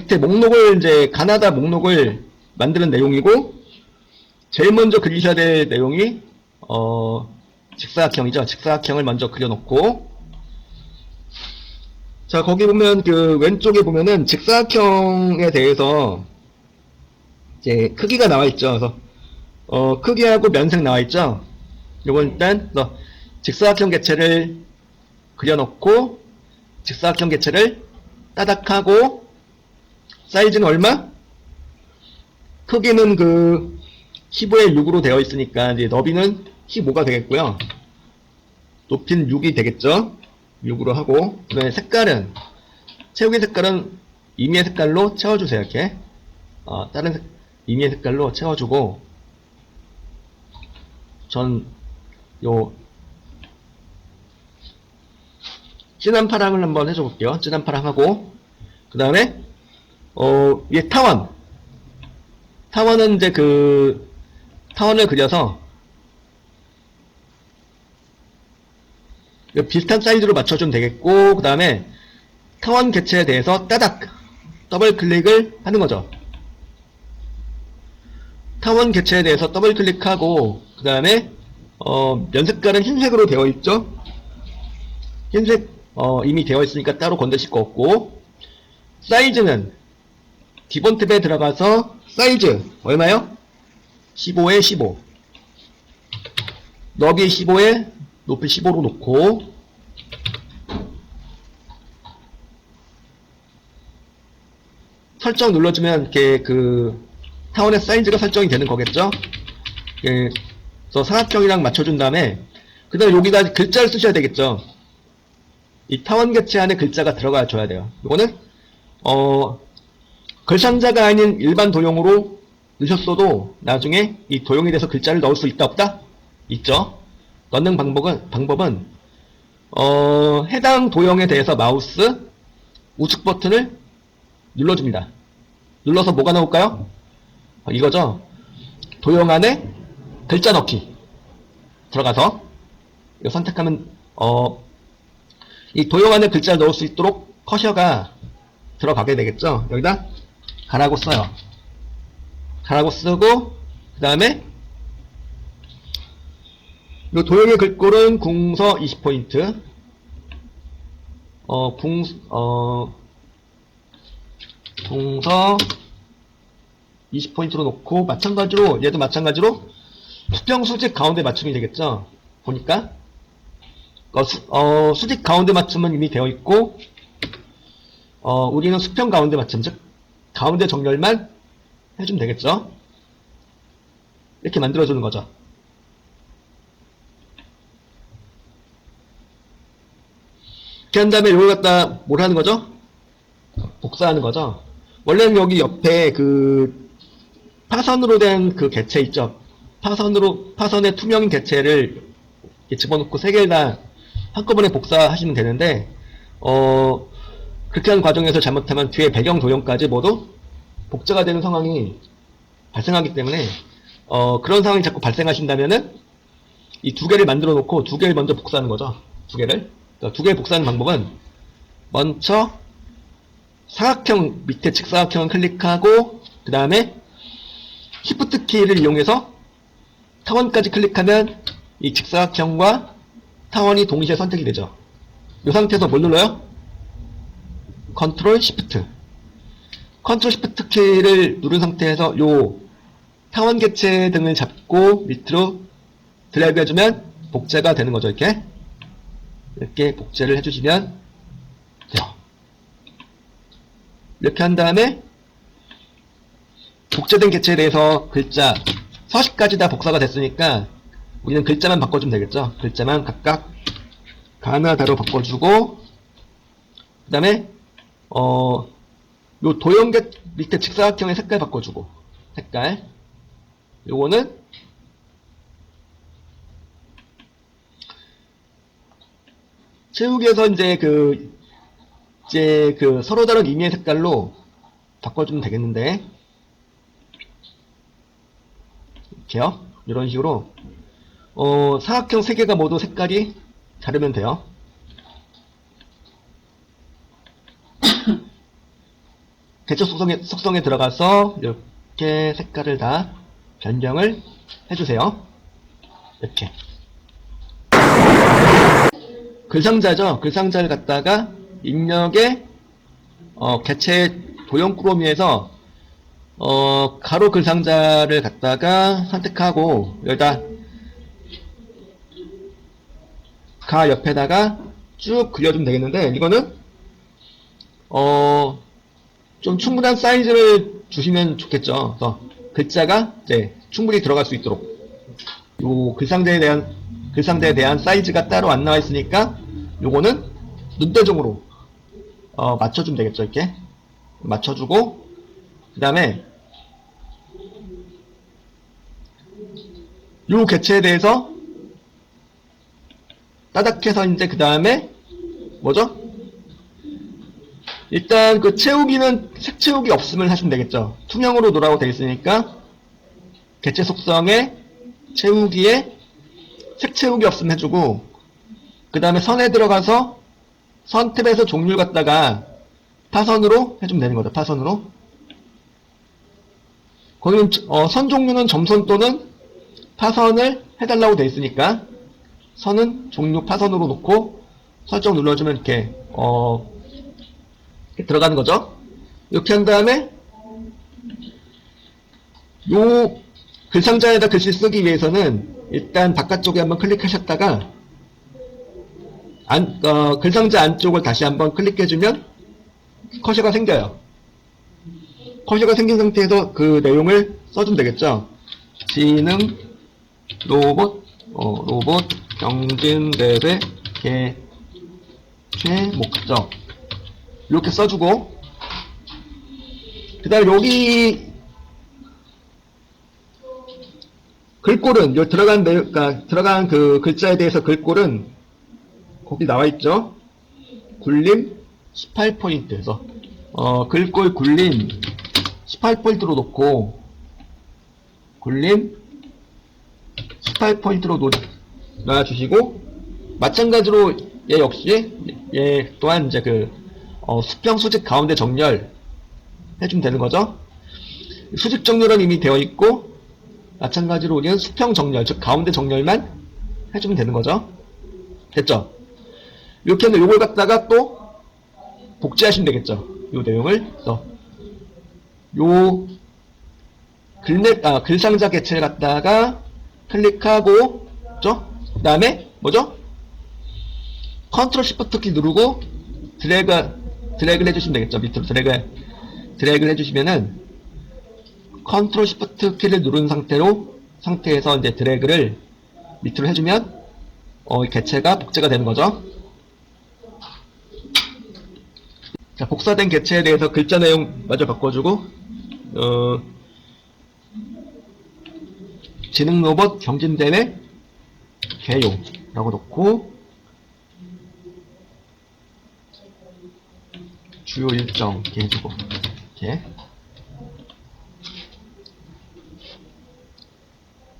밑에 목록을 이제 가나다 목록을 만드는 내용이고 제일 먼저 그리셔야 될 내용이 어 직사각형이죠. 직사각형을 먼저 그려놓고 자 거기 보면 그 왼쪽에 보면은 직사각형에 대해서 이제 크기가 나와 있죠. 그래서 어 크기하고 면색 나와 있죠. 요건 일단 직사각형 개체를 그려놓고 직사각형 개체를 따닥하고 사이즈는 얼마? 크기는 그 15에 6으로 되어 있으니까 이제 너비는 15가 되겠고요. 높이는 6이 되겠죠. 6으로 하고 그 다음에 색깔은 채우기 색깔은 임의의 색깔로 채워주세요. 이렇게 어, 다른 색, 임의의 색깔로 채워주고 전요 진한 파랑을 한번 해줘 볼게요. 진한 파랑 하고 그 다음에 어 위에 타원 타원은 이제 그 타원을 그려서 비슷한 사이즈로 맞춰주면 되겠고 그 다음에 타원 개체에 대해서 따닥 더블 클릭을 하는 거죠. 타원 개체에 대해서 더블 클릭하고 그 다음에 어, 면색깔은 흰색으로 되어 있죠. 흰색 어, 이미 되어 있으니까 따로 건드실 거 없고 사이즈는 기본 탭에 들어가서 사이즈 얼마요? 15에 15 너비 15에 높이 15로 놓고 설정 눌러주면 이렇게 그 타원의 사이즈가 설정이 되는 거겠죠? 예, 그래서 사각형이랑 맞춰준 다음에 그 다음에 여기다 글자를 쓰셔야 되겠죠? 이 타원 개체 안에 글자가 들어가 줘야 돼요. 이거는 어 글상자가 아닌 일반 도형으로 넣으셨어도 나중에 이 도형에 대해서 글자를 넣을 수 있다 없다? 있죠. 넣는 방법은 방법은 어 해당 도형에 대해서 마우스 우측 버튼을 눌러줍니다. 눌러서 뭐가 나올까요? 어, 이거죠. 도형 안에 글자 넣기 들어가서 이거 선택하면 어 이 도형 안에 글자를 넣을 수 있도록 커셔가 들어가게 되겠죠. 여기다 가라고 써요. 가라고 쓰고 그 다음에 이 도형의 글꼴은 궁서 20포인트 어, 궁, 어, 궁서 20포인트로 놓고 마찬가지로 얘도 마찬가지로 수평 수직 가운데 맞춤이 되겠죠. 보니까 어, 수, 어, 수직 가운데 맞춤은 이미 되어 있고 어, 우리는 수평 가운데 맞춤, 즉 가운데 정렬만 해주면 되겠죠. 이렇게 만들어주는 거죠. 이렇게 한 다음에 이걸 갖다 뭘 하는 거죠? 복사하는 거죠. 원래는 여기 옆에 그 파선으로 된 그 개체 있죠. 파선으로 파선의 투명 개체를 집어넣고 세 개를 다 한꺼번에 복사하시면 되는데 어 하는 과정에서 잘못하면 뒤에 배경 도형까지 모두 복제가 되는 상황이 발생하기 때문에 어 그런 상황이 자꾸 발생하신다면은 이 두 개를 만들어 놓고 두 개를 먼저 복사하는 거죠. 두 개를 그러니까 두 개를 복사하는 방법은 먼저 사각형 밑에 직사각형을 클릭하고 그 다음에 Shift 키를 이용해서 타원까지 클릭하면 이 직사각형과 타원이 동시에 선택이 되죠. 이 상태에서 뭘 눌러요? 컨트롤 Shift. 컨트롤 Shift 키를 누른 상태에서 요 타원 개체 등을 잡고 밑으로 드래그 해주면 복제가 되는 거죠. 이렇게 이렇게 복제를 해주시면 돼요. 이렇게 한 다음에 복제된 개체에 대해서 글자 서식까지 다 복사가 됐으니까 우리는 글자만 바꿔주면 되겠죠. 글자만 각각 가나다로 바꿔주고 그 다음에 어, 요 도형계 밑에 직사각형의 색깔 바꿔주고 색깔. 요거는 채우기에서 이제 그 이제 그 서로 다른 의미의 색깔로 바꿔주면 되겠는데. 이렇게요. 이런 식으로. 어, 사각형 세 개가 모두 색깔이 다르면 돼요. 개체 속성에, 속성에 들어가서 이렇게 색깔을 다 변경을 해주세요. 이렇게. 글상자죠. 글상자를 갖다가 입력에 어, 개체 도형 꾸러미에서 어, 가로 글상자를 갖다가 선택하고 여기다 가 옆에다가 쭉 그려주면 되겠는데 이거는 어, 좀 충분한 사이즈를 주시면 좋겠죠. 그래서 글자가 이제 충분히 들어갈 수 있도록 요 글상자에 대한 글상자에 대한 사이즈가 따로 안 나와 있으니까 요거는 눈대중으로 어, 맞춰주면 되겠죠. 이렇게 맞춰주고 그 다음에 요 개체에 대해서 따닥해서 이제 그 다음에 뭐죠? 일단 그 채우기는 색 채우기 없으면 하시면 되겠죠. 투명으로 노라고 되어 있으니까 개체 속성에 채우기에 색 채우기 없으면 해주고 그 다음에 선에 들어가서 선 탭에서 종류를 갖다가 타선으로 해주면 되는 거죠. 타선으로 거기는 어, 선 종류는 점선 또는 타선을 해달라고 되어 있으니까 선은 종류 파선으로 놓고 설정 눌러주면 이렇게 어 들어가는 거죠. 이렇게 한 다음에 요 글상자에다 글씨 쓰기 위해서는 일단 바깥쪽에 한번 클릭하셨다가 안, 어, 글상자 안쪽을 다시 한번 클릭해주면 커셔가 생겨요. 커셔가 생긴 상태에서 그 내용을 써주면 되겠죠. 지능 로봇 어, 로봇 경진 대회 개최 목적 이렇게 써주고 그 다음 여기 글꼴은 요 들어간 내 그러니까 들어간 그 글자에 대해서 글꼴은 거기 나와 있죠? 굴림 18포인트에서. 어, 글꼴 굴림 18포인트로 놓고 굴림 18포인트로 놔주시고 마찬가지로 얘 역시 얘 또한 이제 그 어, 수평 수직 가운데 정렬 해주면 되는 거죠. 수직 정렬은 이미 되어 있고 마찬가지로 우리는 수평 정렬 즉 가운데 정렬만 해주면 되는 거죠. 됐죠? 이렇게 하면 요걸 갖다가 또 복제하시면 되겠죠. 요 내용을 그래서 요 글넷 아 글상자 개체를 갖다가 클릭하고 그죠? 그 다음에 뭐죠? 컨트롤 시프트 키 누르고 드래그 드래그를 해주시면 되겠죠 밑으로 드래그 드래그를 해주시면은 컨트롤 시프트 키를 누른 상태로 상태에서 이제 드래그를 밑으로 해주면 어, 이 개체가 복제가 되는 거죠. 자, 복사된 개체에 대해서 글자 내용 마저 바꿔주고 어, 지능 로봇 경진대회 개요라고 놓고 주요 일정 해주고. 이렇게